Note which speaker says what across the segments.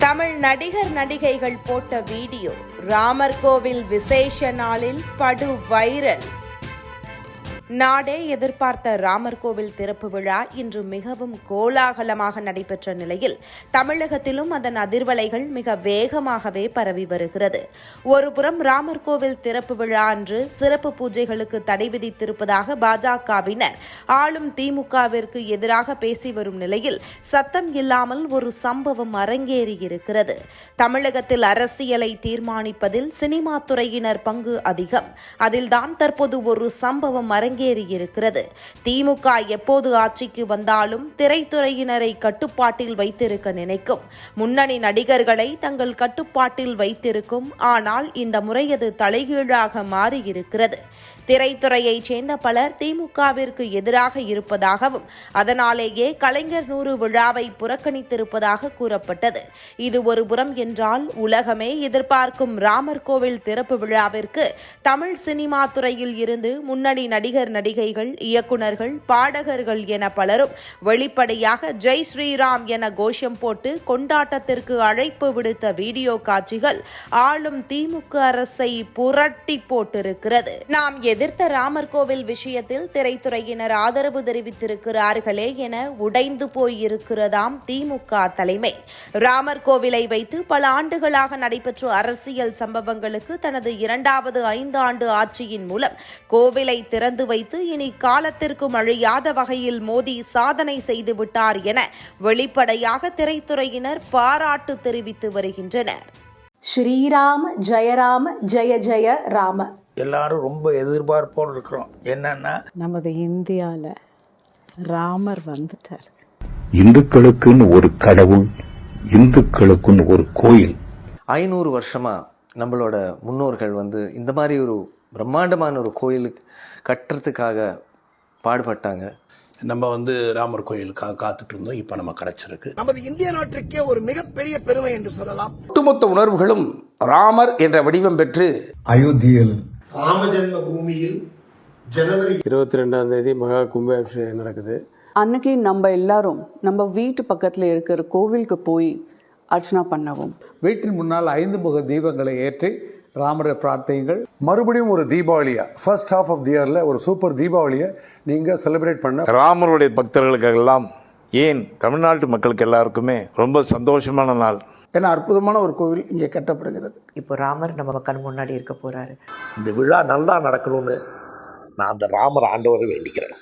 Speaker 1: தமிழ் நடிகர் நடிகைகள் போட்ட வீடியோ ராமர் கோவில் விசேஷ நாளில் படு வைரல் நாடே எதிர்பார்த்த ராமர் கோவில் திறப்பு விழா இன்று மிகவும் கோலாகலமாக நடைபெற்ற நிலையில் தமிழகத்திலும் அதன் அதிர்வலைகள் மிக வேகமாகவே பரவி வருகிறது. ஒருபுறம் ராமர் கோவில் திறப்பு விழா அன்று சிறப்பு பூஜைகளுக்கு தடை விதித்திருப்பதாக பாஜகவினர் ஆளும் திமுகவிற்கு எதிராக பேசி வரும் நிலையில் சத்தம் இல்லாமல் ஒரு சம்பவம் அரங்கேறியிருக்கிறது தமிழகத்தில் அரசியலை தீர்மானிப்பதில் சினிமா துறையினர் பங்கு அதிகம். அதில்தான் தற்போது ஒரு சம்பவம் அரங்கேறியிருக்கிறது. திமுக எப்போது ஆட்சிக்கு வந்தாலும் திரைத்துறையினரை கட்டுப்பாட்டில் வைத்திருக்க நினைக்கும். முன்னணி நடிகர்களை தங்கள் கட்டுப்பாட்டில் வைத்திருக்கும். ஆனால் இந்த முறை அது தலைகீழாக மாறியிருக்கிறது. திரைத்துறையைச் சேர்ந்த பலர் திமுகவிற்கு எதிராக இருப்பதாகவும் அதனாலேயே கலைஞர் நூறு விழாவை புறக்கணித்திருப்பதாக கூறப்பட்டது. இது ஒரு புறம் என்றால் உலகமே எதிர்பார்க்கும் ராமர் கோவில் திறப்பு விழாவிற்கு தமிழ் சினிமா துறையில் இருந்து முன்னணி நடிகர் நடிகைகள் இயக்குனர்கள் பாடகர்கள் என பலரும் வெளிப்படையாக ஜெய் ஸ்ரீராம் என கோஷம் போட்டு கொண்டாட்டத்திற்கு அழைப்பு விடுத்த வீடியோ காட்சிகள் ஆளும் திமுக அரசை புரட்டி போட்டிருக்கிறது. நாம் எதிர்த்த ராமர் கோவில் விஷயத்தில் திரைத்துறையினர் ஆதரவு தெரிவித்திருக்கிறார்களே என உடைந்து போயிருக்கிறதாம் திமுக தலைமை. ராமர் கோவிலை வைத்து பல ஆண்டுகளாக நடைபெற்ற அரசியல் சம்பவங்களுக்கு தனது இரண்டாவது ஐந்து ஆண்டு ஆட்சியின் மூலம் கோவிலை திறந்து வைத்து இனி காலத்திற்கும் அழியாத வகையில் மோடி சாதனை செய்து விட்டார் என வெளிப்படையாக திரைத்துறையினர் பாராட்டு தெரிவித்து வருகின்றனர்.
Speaker 2: ஸ்ரீராம ஜெயராம ஜெய ஜெய ராம.
Speaker 3: எல்லாரும் ரொம்ப எதிர்பார்ப்போடு இருக்கிறோம். என்னன்னா
Speaker 4: நமது இந்தியாவில் ராமர் வந்துட்டார்.
Speaker 5: இந்துக்களுக்குன்னு ஒரு கடவுள் இந்துக்களுக்குன்னு ஒரு கோயில்.
Speaker 6: ஐநூறு வருஷமா நம்மளோட முன்னோர்கள் வந்து இந்த மாதிரி ஒரு பிரம்மாண்டமான ஒரு கோயிலுக்கு கட்டுறதுக்காக பாடுபட்டாங்க.
Speaker 7: நம்ம வந்து ராமர் கோயிலுக்காக காத்துட்டு இருந்தோம் இப்போ நம்ம கிடைச்சிருக்கு.
Speaker 8: நமது இந்திய நாட்டிற்கே ஒரு மிகப்பெரிய பெருமை என்று சொல்லலாம்.
Speaker 3: ஒட்டுமொத்த உணர்வுகளும் ராமர் என்ற வடிவம் பெற்று
Speaker 9: ராமஜென்ம பூமியில் ஜனவரி
Speaker 10: இருபத்தி ரெண்டாம் தேதி மகா கும்பாபிஷேகம் நடக்குது.
Speaker 4: அன்னைக்கு நம்ம எல்லாரும் நம்ம வீட்டு பக்கத்தில் இருக்கிற கோவிலுக்கு போய் அர்ச்சனா பண்ணவும்.
Speaker 11: வீட்டின் முன்னால் ஐந்து முக தீபங்களை ஏற்றி ராமரை பிரார்த்தியுங்கள்.
Speaker 10: மறுபடியும் ஒரு தீபாவளியா? ஃபர்ஸ்ட் ஹாஃப் ஆஃப் தி இயர்ல ஒரு சூப்பர் தீபாவளியை நீங்க செலிப்ரேட் பண்ண
Speaker 12: ராமருடைய பக்தர்களுக்கெல்லாம் ஏன் தமிழ்நாட்டு மக்களுக்கு எல்லாருக்குமே ரொம்ப சந்தோஷமான நாள்.
Speaker 8: என அற்புதமான ஒரு கோவில் இங்கே கட்டப்படுகிறது.
Speaker 13: இப்போ ராமர் நம்ம கண் முன்னாடி இருக்க போறாரு.
Speaker 3: இந்த விழா நல்லா நடக்கணும்னு நான் அந்த ராமர் ஆண்டவரை வேண்டிக்கிறேன்.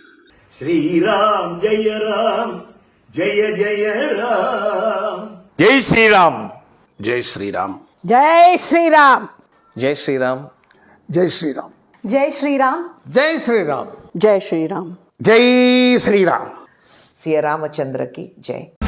Speaker 9: ஸ்ரீராம் ஜெய ராம் ஜெய ஜெய ராம்.
Speaker 12: ஜெய் ஸ்ரீராம்.
Speaker 7: ஜெய் ஸ்ரீராம்.
Speaker 4: ஜெய் ஸ்ரீராம்.
Speaker 6: ஜெய் ஸ்ரீராம்.
Speaker 8: ஜெய் ஸ்ரீராம்.
Speaker 2: ஜெய் ஸ்ரீராம்.
Speaker 11: ஜெய் ஸ்ரீராம்.
Speaker 4: ஜெய் ஸ்ரீராம்.
Speaker 3: ஜெய் ஸ்ரீராம்.
Speaker 13: சிய ராமச்சந்திர கி ஜெய்.